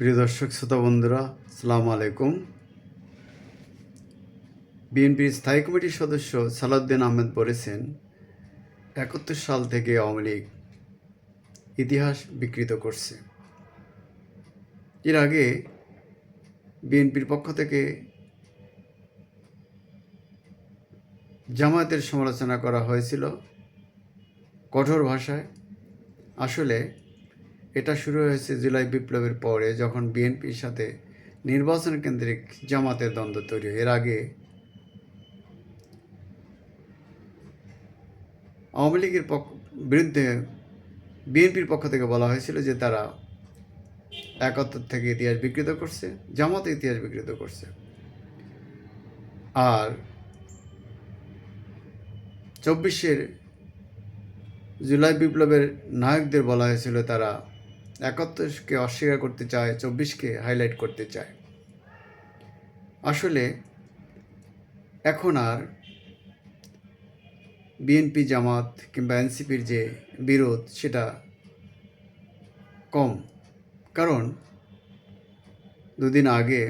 প্রিয় দর্শক, শ্রোতা বন্ধুরা, আসসালামু আলাইকুম। বিএনপির স্থায়ী কমিটির সদস্য সালাউদ্দিন আহমেদ বলেছেন, একাত্তর সাল থেকে আওয়ামী লীগ ইতিহাস বিকৃত করছে। এর আগে বিএনপির পক্ষ থেকে জামায়াতের সমালোচনা করা হয়েছিল কঠোর ভাষায়। আসলে এটা শুরু হয়েছে জুলাই বিপ্লবের পরে যখন বিএনপির সাথে নির্বাচন কেন্দ্রিক জামাতের দ্বন্দ্ব তৈরি। এর আগে আওয়ামী লীগের পক্ষ বিরুদ্ধে বিএনপির পক্ষ থেকে বলা হয়েছিল যে তারা একাত্তর থেকে ইতিহাস বিকৃত করছে, জামাত ইতিহাস বিকৃত করছে আর চব্বিশের জুলাই বিপ্লবের নায়কদের বলা হয়েছিল তারা একাত্তরকে অস্বীকার করতে চায়, চব্বিশকে হাইলাইট করতে চায়। আসলে এখন আর বিএনপি জামাত কিংবা এনসিপির যে বিরোধ সেটা কম। কারণ দুদিন আগে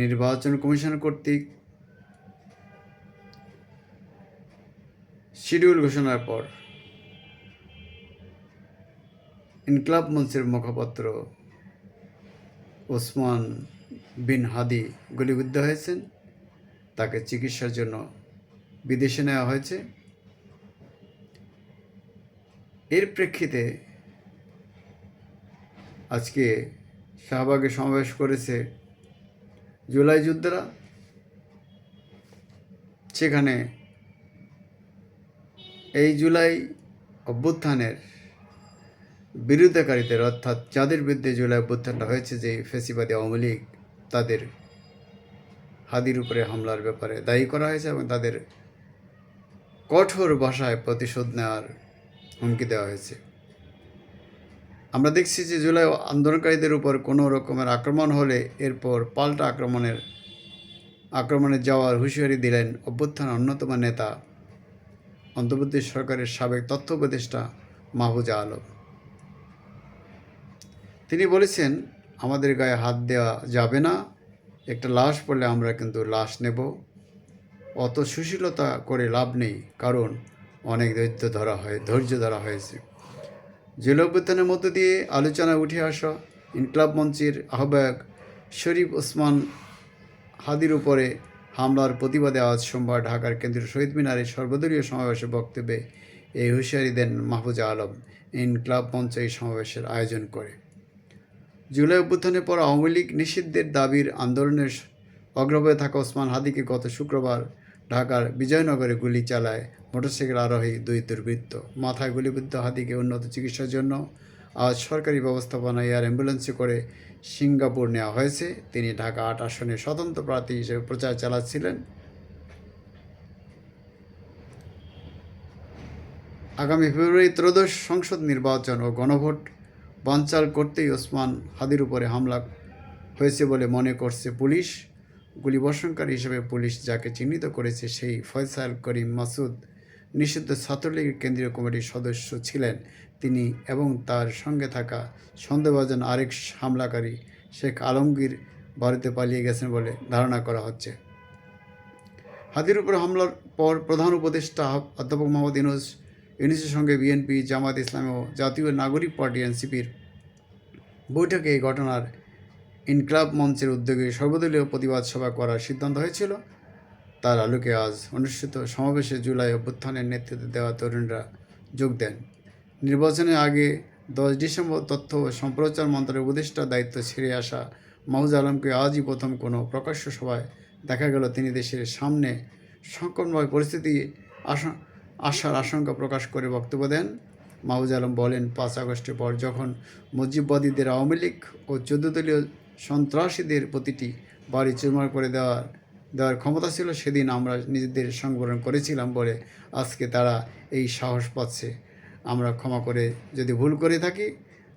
নির্বাচন কমিশন কর্তৃক শিডিউল ঘোষণার পর ইনকলাব মঞ্চের মুখপাত্র ওসমান বিন হাদি গুলিবিদ্ধ হয়েছেন। তাকে চিকিৎসার জন্য বিদেশে নেওয়া হয়েছে। এর প্রেক্ষিতে আজকে শাহবাগে সমাবেশ করেছে জুলাই যোদ্ধারা। সেখানে এই জুলাই অভ্যুত্থানের বিরোধিতাকারীদের, অর্থাৎ যাদের বিরুদ্ধে জুলাই অভ্যুত্থানটা হয়েছে যে ফেসিবাদী আওয়ামী লীগ, তাদের হাদির উপরে হামলার ব্যাপারে দায়ী করা হয়েছে এবং তাদের কঠোর ভাষায় প্রতিশোধ নেওয়ার হুমকি দেওয়া হয়েছে। আমরা দেখছি যে জুলাই আন্দোলনকারীদের উপর কোনো রকমের আক্রমণ হলে এরপর পাল্টা আক্রমণের, আক্রমণে যাওয়ার হুঁশিয়ারি দিলেন অভ্যুত্থান অন্যতম নেতা অন্তর্বর্তী সরকারের সাবেক তথ্য উপদেষ্টা মাহবুজা আলম। তিনি বলেছেন, আমাদের গায়ে হাত দেওয়া যাবে না। একটা লাশ পড়লে আমরা কিন্তু লাশ নেব। অত সুশীলতা করে লাভ নেই। কারণ অনেক ধৈর্য ধরা হয়, ধৈর্য ধরা হয়েছে। জেল অভ্যুত্থানের মধ্য দিয়ে আলোচনায় উঠে আসা ইনকলাব মঞ্চের আহ্বায়ক শরীফ ওসমান হাদির উপরে হামলার প্রতিবাদে আজ সোমবার ঢাকার কেন্দ্রীয় শহীদ মিনারে সর্বদলীয় সমাবেশে বক্তব্যে এই হুঁশিয়ারি দেন মাহফুজা আলম। ইনকলাব মঞ্চ এই সমাবেশের আয়োজন করে। জুলাই অভ্যুত্থানের পর আওয়ামী লীগ নিষিদ্ধের দাবির আন্দোলনের অগ্রভাগে থাকা ওসমান হাদিকে গত শুক্রবার ঢাকার বিজয়নগরে গুলি চালায় মোটরসাইকেল আরোহী দুই দুর্বৃত্ত। মাথায় গুলিবিদ্ধ হাদিকে উন্নত চিকিৎসার জন্য আজ সরকারি ব্যবস্থাপনা এয়ার অ্যাম্বুলেন্সে করে সিঙ্গাপুর নেওয়া হয়েছে। তিনি ঢাকা আট আসনে স্বতন্ত্র প্রার্থী হিসেবে প্রচার চালাচ্ছিলেন। আগামী ফেব্রুয়ারি ত্রয়োদশ সংসদ নির্বাচন ও গণভোট বানচাল করতেই ওসমান হাদির উপরে হামলা হয়েছে বলে মনে করছে পুলিশ। গুলিবর্ষণকারী হিসেবে পুলিশ যাকে চিহ্নিত করেছে সেই ফয়সাল করিম মাসুদ নিষিদ্ধ ছাত্রলীগের কেন্দ্রীয় কমিটির সদস্য ছিলেন তিনি এবং তার সঙ্গে থাকা সন্দেহভাজন আরেক হামলাকারী শেখ আলমগীর বাড়িতে পালিয়ে গেছেন বলে ধারণা করা হচ্ছে। হাদির উপর হামলার পর প্রধান উপদেষ্টা অধ্যাপক মোহাম্মদ ইউনুস ইউনুসের সঙ্গে বিএনপি জামাত ইসলাম ও জাতীয় নাগরিক পার্টি এনসিপির বৈঠকে এই ঘটনার ইনকলাব মঞ্চের উদ্যোগে সর্বদলীয় প্রতিবাদ সভা করার সিদ্ধান্ত হয়েছিল। তার আলোকে আজ অনুষ্ঠিত সমাবেশে জুলাই অভ্যুত্থানের নেতৃত্বে দেওয়া তরুণরা যোগ দেন। নির্বাচনের আগে দশ ডিসেম্বর তথ্য ও সম্প্রচার মন্ত্রের উপদেষ্টা দায়িত্ব ছেড়ে আসা মাহুজ আলমকে আজই প্রথম কোনো প্রকাশ্য সভায় দেখা গেল। তিনি দেশের সামনে সংকটময় পরিস্থিতি আসা আসার আশঙ্কা প্রকাশ করে বক্তব্য দেন। মাহুজ আলম বলেন, পাঁচ আগস্টের পর যখন মুজিববাদীদের আওয়ামী লীগ ও চোদ্দ দলীয় সন্ত্রাসীদের প্রতিটি বাড়ি চুরমার করে দেওয়ার দেওয়ার ক্ষমতা ছিল, সেদিন আমরা নিজেদের সংবরণ করেছিলাম বলে আজকে তারা এই সাহস পাচ্ছে। আমরা ক্ষমা করে যদি ভুল করে থাকি,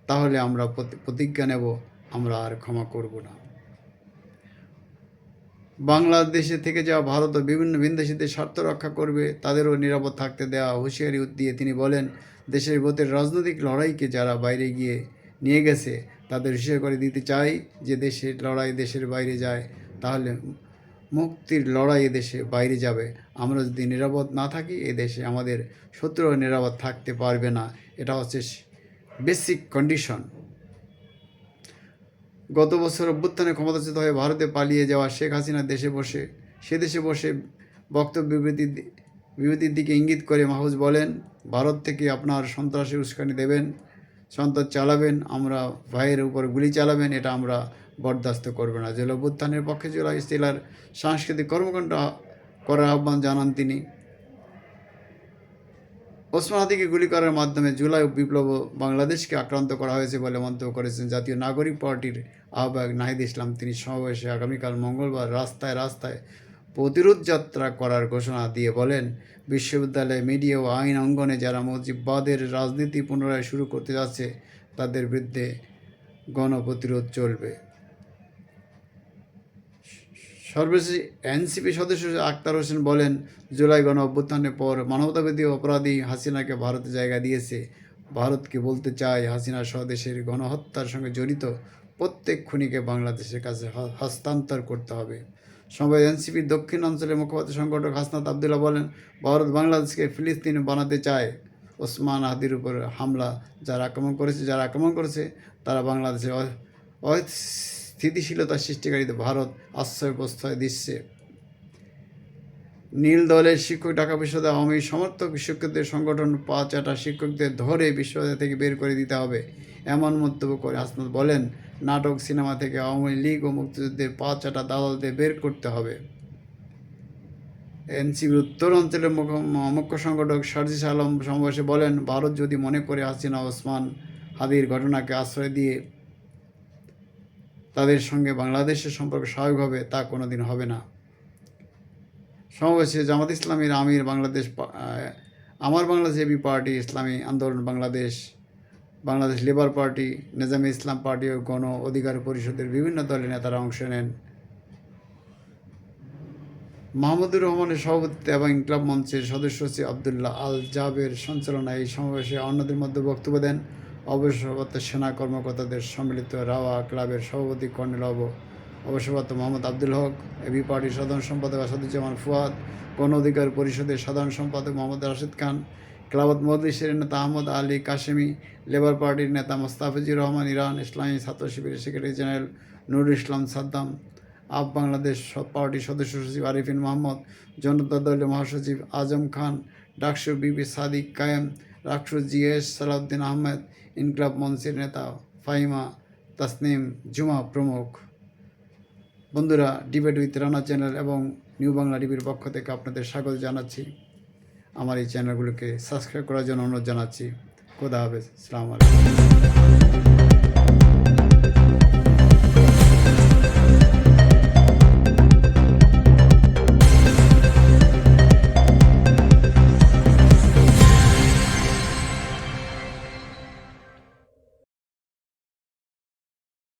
তাহলে আমরা প্রতিজ্ঞা নেব, আমরা আর ক্ষমা করব না। বাংলাদেশে থেকে যাওয়া ভারত ও বিভিন্ন বিদেশিদের স্বার্থ রক্ষা করবে, তাদেরও নিরাপদ থাকতে দেওয়া হুঁশিয়ারি দিয়ে তিনি বলেন, দেশের ভোটের রাজনৈতিক লড়াইকে যারা বাইরে গিয়ে নিয়ে গেছে, তাদের হিসেবে করে দিতে চাই যে দেশের লড়াই দেশের বাইরে যায়, তাহলে মুক্তির লড়াই দেশে বাইরে যাবে। আমরা যদি নিরাপদ না থাকি, এ দেশে আমাদের শত্রুও নিরাপদ থাকতে পারবে না। এটা হচ্ছে বেসিক কন্ডিশন গত বছর অভ্যুত্থানে ক্ষমতাচ্যুত হয়ে ভারতে পালিয়ে যাওয়া শেখ হাসিনা দেশে বসে, সে দেশে বসে বক্তব্য বিবৃতি বিবৃতির দিকে ইঙ্গিত করে মাহফুজ বলেন, ভারত থেকে আপনার সন্ত্রাসী উস্কানি দেবেন সন্ত্রাস চালাবেন, আমরা ভাইয়ের উপর গুলি চালাবেন, এটা আমরা বরদাস্ত করব না। জেলা অভ্যুত্থানের পক্ষে জেলা জেলার সাংস্কৃতিক কর্মকাণ্ড করার আহ্বান জানান তিনি। হাদিকে গুলি করার মাধ্যমে জুলাই বিপ্লব বাংলাদেশকে আক্রান্ত করা হয়েছে বলে মন্তব্য করেছেন জাতীয় নাগরিক পার্টির আহ্বায়ক নাহিদ ইসলাম। তিনি সমাবেশে আগামীকাল মঙ্গলবার রাস্তায় রাস্তায় প্রতিরোধ যাত্রা করার ঘোষণা দিয়ে বলেন, বিশ্ববিদ্যালয়ে মিডিয়া ও আইন অঙ্গনে যারা মুজিববাদের রাজনীতি পুনরায় শুরু করতে যাচ্ছে, তাদের বিরুদ্ধে গণপ্রতিরোধ চলবে। সর্বশেষ এনসিপি সদস্য আক্তার হোসেন বলেন, জুলাই গণ অভ্যুত্থানের পর মানবতাবাদী অপরাধী হাসিনাকে ভারতে জায়গা দিয়েছে। ভারতকে বলতে চায়, হাসিনা স্বদেশের গণহত্যার সঙ্গে জড়িত প্রত্যেক খুনিকে বাংলাদেশের কাছে হস্তান্তর করতে হবে। সময় এনসিপির দক্ষিণ অঞ্চলের মুখপাত্র সংগঠক হাসনাত আবদুল্লাহ বলেন, ভারত বাংলাদেশকে ফিলিস্তিন বানাতে চায়। ওসমান হাদির উপর হামলা যারা আক্রমণ করেছে, যারা আক্রমণ করেছে, তারা বাংলাদেশের অস্থিতিশীলতা সৃষ্টিকারীদের ভারত আশ্রয় প্রশ্রয় দিচ্ছে। নীল দলের শিক্ষক ঢাকা বিশ্ববিদ্যালয় আওয়ামী সমর্থক, শিক্ষকদের সংগঠন পাঁচ আটা শিক্ষকদের ধরে বিশ্ববিদ্যালয় থেকে বের করে দিতে হবে, এমন মন্তব্য করে হাসনাত বলেন, নাটক, সিনেমা থেকে আওয়ামী লীগ ও মুক্তিযুদ্ধের পাঁচ আটা দালালদের বের করতে হবে। এনসিবির উত্তর অঞ্চলের মুখ- মুখ্য সংগঠক সার্জিস আলম সমাবেশে বলেন, ভারত যদি মনে করে হাসিনা, ওসমান হাদির ঘটনাকে আশ্রয় দিয়ে তাদের সঙ্গে বাংলাদেশের সম্পর্ক স্বাভাবিক হবে তা কোনোদিন হবে না। সমাবেশে জামাত ইসলামীর আমির বাংলাদেশ আমার Bangladesh AB party Islami Andolan Bangladesh Bangladesh labour party Nizami Islam party ও গণ অধিকার পরিষদের বিভিন্ন দলের নেতারা অংশ নেন। মাহমুদুর রহমানের সভাপতিত্বে এবং ক্লাব মঞ্চের সদস্য সচিব আবদুল্লাহ আল জাবের সঞ্চালনায় এই সমাবেশে অন্যদের মধ্যে বক্তব্য দেন। অবসরপ্রাপ্ত সেনা কর্মকর্তাদের সম্মিলিত রাওয়া ক্লাবের সভাপতি কর্নেল অব অবসরপ্রাপ্ত মোহাম্মদ আব্দুল হক এবি পার্টির সাধারণ সম্পাদক আসাদুজ্জামান ফুয়াদ, গণ অধিকার পরিষদের সাধারণ সম্পাদক মোহাম্মদ রাশিদ খান, ক্লাবত মজলিসের নেতা আহমদ আলী কাশেমি, লেবার পার্টির নেতা মোস্তাফিজুর রহমান ইরান, ইসলামী ছাত্র শিবিরের সেক্রেটারি জেনারেল নুরুল ইসলাম সাদ্দাম, আপ বাংলাদেশ পার্টির সদস্য সচিব আরিফিন মোহাম্মদ, জনতা দলের মহাসচিব আজম খান, ডাকসু বিবি সাদিক কায়েম, রাকসু জিএস সালাউদ্দিন আহমেদ ইনকলাব মঞ্চের নেতা ফাহিমা তাসনিম জুমা প্রমুখ। বন্ধুরা ডিবেট উইথ রানা চ্যানেল এবং নিউ বাংলা টিভির পক্ষ থেকে আপনাদের স্বাগত জানাচ্ছি। আমার এই চ্যানেলগুলোকে সাবস্ক্রাইব করার জন্য অনুরোধ জানাচ্ছি। খোদা হাফেজ। সালাম আলাইকুম।